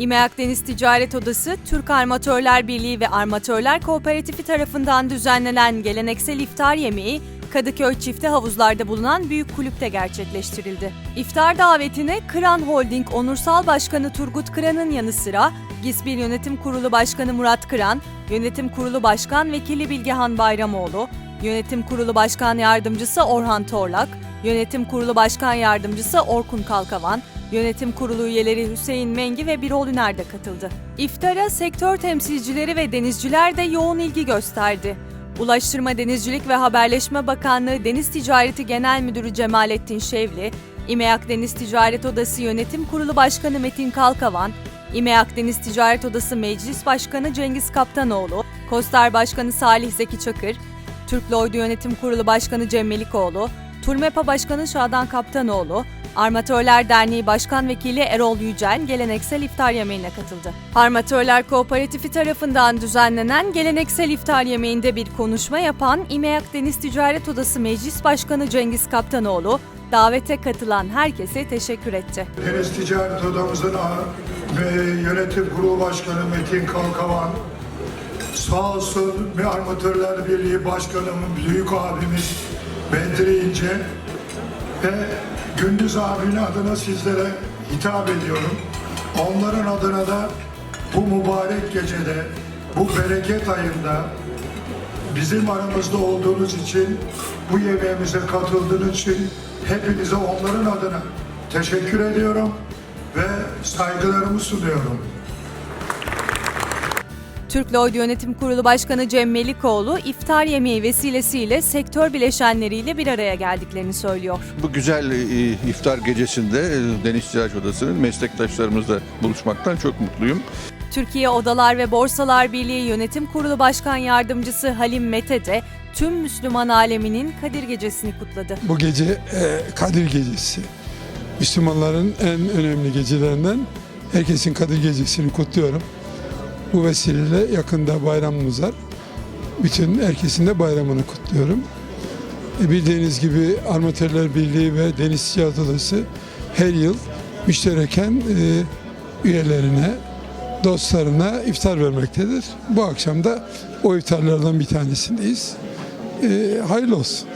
İME Akdeniz Ticaret Odası, Türk Armatörler Birliği ve Armatörler Kooperatifi tarafından düzenlenen geleneksel iftar yemeği Kadıköy Çifte Havuzlar'da bulunan büyük kulüpte gerçekleştirildi. İftar davetine Kıran Holding Onursal Başkanı Turgut Kıran'ın yanı sıra GİSBİL Yönetim Kurulu Başkanı Murat Kıran, Yönetim Kurulu Başkan Vekili Bilgehan Bayramoğlu, Yönetim Kurulu Başkan Yardımcısı Orhan Torlak, Yönetim Kurulu Başkan Yardımcısı Orkun Kalkavan, Yönetim Kurulu üyeleri Hüseyin Mengi ve Birol Üner de katıldı. İftara sektör temsilcileri ve denizciler de yoğun ilgi gösterdi. Ulaştırma Denizcilik ve Haberleşme Bakanlığı Deniz Ticareti Genel Müdürü Cemalettin Şevli, İMEAK Deniz Ticaret Odası Yönetim Kurulu Başkanı Metin Kalkavan, İMEAK Deniz Ticaret Odası Meclis Başkanı Cengiz Kaptanoğlu, Kostar Başkanı Salih Zeki Çakır, Türk Lloyd Yönetim Kurulu Başkanı Cem Melikoğlu, Turmepa Başkanı Şadan Kaptanoğlu, Armatörler Derneği Başkan Vekili Erol Yücel geleneksel iftar yemeğine katıldı. Armatörler Kooperatifi tarafından düzenlenen geleneksel iftar yemeğinde bir konuşma yapan İMEAK Deniz Ticaret Odası Meclis Başkanı Cengiz Kaptanoğlu, davete katılan herkese teşekkür etti. Deniz Ticaret Odamızın ve Yönetim Kurulu Başkanı Metin Kalkavan, sağ olsun ve Armatörler Birliği Başkanım, büyük abimiz Bedri İnce ve Gündüz abinin adına sizlere hitap ediyorum. Onların adına da bu mübarek gecede, bu bereket ayında bizim aramızda olduğunuz için, bu yemeğimize katıldığınız için hepinize onların adına teşekkür ediyorum ve saygılarımı sunuyorum. Türk Lloyd Yönetim Kurulu Başkanı Cem Melikoğlu, iftar yemeği vesilesiyle sektör bileşenleriyle bir araya geldiklerini söylüyor. Bu güzel e, iftar gecesinde e, Deniz Ticaret Odası'nın meslektaşlarımızla buluşmaktan çok mutluyum. Türkiye Odalar ve Borsalar Birliği Yönetim Kurulu Başkan Yardımcısı Halim Mete de tüm Müslüman aleminin Kadir Gecesi'ni kutladı. Bu gece e, Kadir Gecesi. Müslümanların en önemli gecelerinden herkesin Kadir Gecesi'ni kutluyorum. Bu vesileyle yakında bayramımız var. Bütün herkesin de bayramını kutluyorum. E, bildiğiniz gibi Armatörler Birliği ve Deniz Ticaret her yıl müştereken e, üyelerine, dostlarına iftar vermektedir. Bu akşam da o iftarlardan bir tanesindeyiz. E, hayırlı olsun.